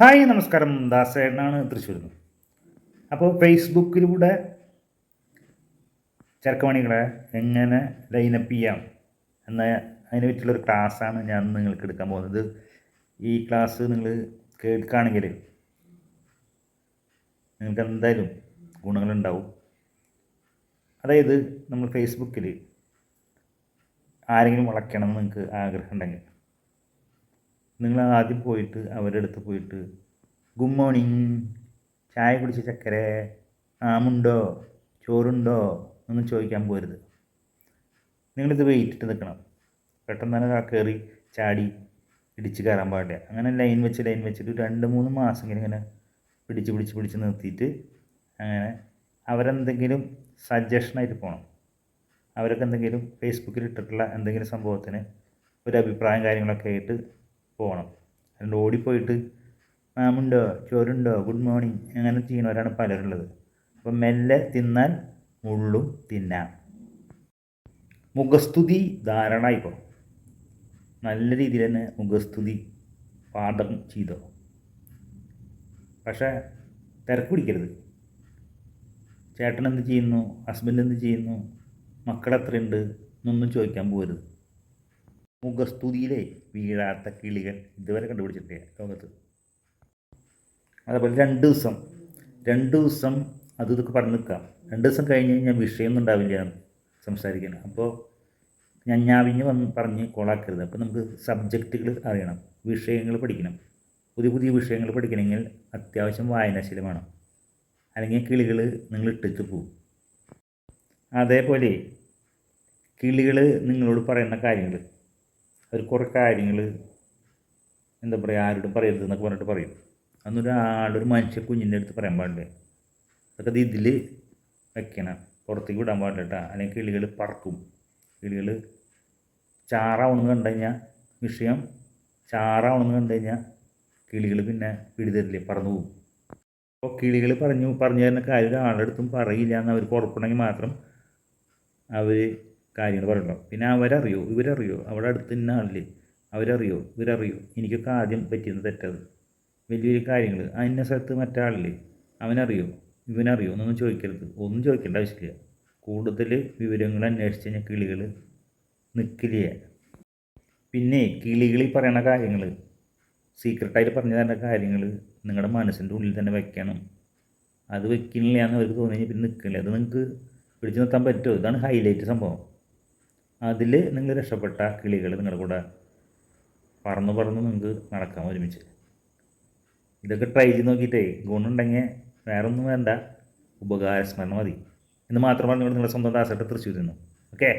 Hi നമസ്കാരം. ദാസേട്ടനാണ് തൃശ്ശൂരിൽ നിന്ന്. അപ്പോൾ ഫേസ്ബുക്കിലൂടെ ചെറുക്കമണികളെ എങ്ങനെ ലൈനപ്പ് ചെയ്യാം എന്ന അതിനെ പറ്റിയുള്ളൊരു ക്ലാസ്സാണ് ഞാൻ നിങ്ങൾക്ക് എടുക്കാൻ പോകുന്നത്. ഈ ക്ലാസ് നിങ്ങൾ കേൾക്കുകയാണെങ്കിൽ നിങ്ങൾക്ക് എന്തായാലും ഗുണങ്ങളുണ്ടാവും. അതായത് നമ്മൾ ഫേസ്ബുക്കിൽ ആരെങ്കിലും വളയ്ക്കണം എന്ന് നിങ്ങൾക്ക് ആഗ്രഹം ഉണ്ടെങ്കിൽ നിങ്ങൾ ആദ്യം പോയിട്ട് അവരുടെ അടുത്ത് പോയിട്ട് ഗുഡ് മോർണിംഗ് ചായ കുടിച്ച ചക്കര. ആമുണ്ടോ ചോറുണ്ടോ? ഒന്നും ചോദിക്കാൻ പോരുത്. നിങ്ങളിത് വെയിറ്റിട്ട് നിൽക്കണം. പെട്ടെന്ന് തന്നെ കയറി ചാടി ഇടിച്ച് കയറാൻ പാടില്ല. അങ്ങനെ ലൈൻ വെച്ച് ലൈൻ വെച്ചിട്ട് രണ്ട് മൂന്ന് മാസം ഇങ്ങനെ ഇങ്ങനെ പിടിച്ച് പിടിച്ച് പിടിച്ച് നിർത്തിയിട്ട് അങ്ങനെ അവരെന്തെങ്കിലും സജഷനായിട്ട് പോകണം അവരൊക്കെ എന്തെങ്കിലും ഫേസ്ബുക്കിൽ ഇട്ടിട്ടുള്ള എന്തെങ്കിലും സംഭവത്തിന് ഒരു അഭിപ്രായം കാര്യങ്ങളൊക്കെ ആയിട്ട് പോകണം അതുകൊണ്ട് ഓടിപ്പോയിട്ട് മാമുണ്ടോ ചോറുണ്ടോ ഗുഡ് മോർണിംഗ് അങ്ങനെ ചെയ്യുന്നവരാണ് പലരുള്ളത്. അപ്പം മെല്ലെ തിന്നാൽ മുള്ളും തിന്നാം. മുഖസ്തുതി ധാരണ ഇപ്പോൾ നല്ല രീതിയിൽ തന്നെ മുഖസ്തുതി പാഠം ചെയ്തോ. പക്ഷേ തിരക്ക് പിടിക്കരുത്. ചേട്ടൻ എന്ത് ചെയ്യുന്നു ഹസ്ബൻഡ് എന്ത് ചെയ്യുന്നു മക്കൾ എത്രയുണ്ട് എന്നൊന്നും ചോദിക്കാൻ പോകരുത്. മുഖസ്തുതിയിലെ വീഴാത്ത കിളികൾ ഇതുവരെ കണ്ടുപിടിച്ചിട്ടില്ല ലോകത്ത്. അതേപോലെ രണ്ട് ദിവസം രണ്ട് ദിവസം അത് ഇതൊക്കെ പറഞ്ഞു നിൽക്കാം രണ്ട് ദിവസം കഴിഞ്ഞ് കഴിഞ്ഞാൽ വിഷയമൊന്നും ഉണ്ടാവില്ല സംസാരിക്കണം അപ്പോൾ ഞാൻ ഞാവിഞ്ഞ് വന്ന് പറഞ്ഞ് കോളാക്കരുത് അപ്പോൾ നമുക്ക് സബ്ജക്റ്റുകൾ അറിയണം വിഷയങ്ങൾ പഠിക്കണം. പുതിയ പുതിയ വിഷയങ്ങൾ പഠിക്കണമെങ്കിൽ അത്യാവശ്യം വായനാശീലം വേണം അല്ലെങ്കിൽ കിളികൾ നിങ്ങൾ ഇട്ടിട്ട് പോകും അതേപോലെ കിളികൾ നിങ്ങളോട് പറയുന്ന കാര്യങ്ങൾ. അവർ കുറേ കാര്യങ്ങൾ എന്താ പറയുക ആരോടും പറയരുത് എന്നൊക്കെ പറഞ്ഞിട്ട് പറയും. അന്നൊരു ആളൊരു മനുഷ്യ കുഞ്ഞിന്റെ അടുത്ത് പറയാൻ പാടില്ല? അതൊക്കെ ഇതിൽ വെക്കണം. പുറത്തേക്ക് വിടാൻ പാടില്ല കേട്ടോ അല്ലെങ്കിൽ കിളികൾ പറക്കും. കിളികൾ ചാറാവണമെന്ന് കണ്ടു കഴിഞ്ഞാൽ വിഷയം. ചാറാവണമെന്ന് കണ്ടു കഴിഞ്ഞാൽ കിളികൾ പിന്നെ പിടിതരില്ലേ പറന്നു പോകും അപ്പോൾ കിളികൾ പറഞ്ഞു പറഞ്ഞു തരുന്ന കാര്യം ഒരാളുടെ അടുത്തും പറയില്ല എന്ന് അവർക്ക് ഉറപ്പുണ്ടെങ്കിൽ മാത്രം അവർ കാര്യങ്ങൾ പറയണം പിന്നെ അവരറിയോ? ഇവരറിയോ? അവിടെ അടുത്ത് ഇന്ന ആളില്ലേ? അവരറിയോ? ഇവരറിയോ? എനിക്കൊക്കെ ആദ്യം പറ്റിയത് തെറ്റത്. വലിയ വലിയ കാര്യങ്ങൾ അതിന്റെ സ്ഥലത്ത് മറ്റാളില്ലേ അവനറിയോ? ഇവനറിയോ? എന്നൊന്നും ചോദിക്കരുത്. ഒന്നും ചോദിക്കേണ്ട ആവശ്യമില്ല. കൂടുതൽ വിവരങ്ങൾ അന്വേഷിച്ച് കഴിഞ്ഞാൽ കിളികൾ നിൽക്കില്ല? പിന്നെ കിളികളിൽ പറയണ കാര്യങ്ങൾ സീക്രട്ടായിട്ട് പറഞ്ഞു തരുന്ന കാര്യങ്ങൾ നിങ്ങളുടെ മനസ്സിന്റെ ഉള്ളിൽ തന്നെ വെക്കണം. അത് വെക്കണില്ല എന്ന് അവർക്ക് തോന്നി കഴിഞ്ഞാൽ പിന്നെ നിൽക്കില്ല? അത് നിങ്ങൾക്ക് പിടിച്ചു നിർത്താൻ പറ്റുമോ? ഇതാണ് ഹൈലൈറ്റ് സംഭവം. അതിൽ നിങ്ങൾ രക്ഷപ്പെട്ട കിളികൾ നിങ്ങളുടെ കൂടെ പറന്ന് പറന്ന് നിങ്ങൾക്ക് നടക്കാം ഒരുമിച്ച്. ഇതൊക്കെ ട്രൈ ചെയ്ത് നോക്കിയിട്ടേ ഗുണമുണ്ടെങ്കിൽ വേറൊന്നും വേണ്ട. ഉപകാരസ്മരണ മതി. എന്ന് മാത്രമാണ് നിങ്ങൾ നിങ്ങളുടെ സ്വന്തം ദാസട്ട് തൃശ്ശൂരിൽ നിന്നും. ഓക്കെ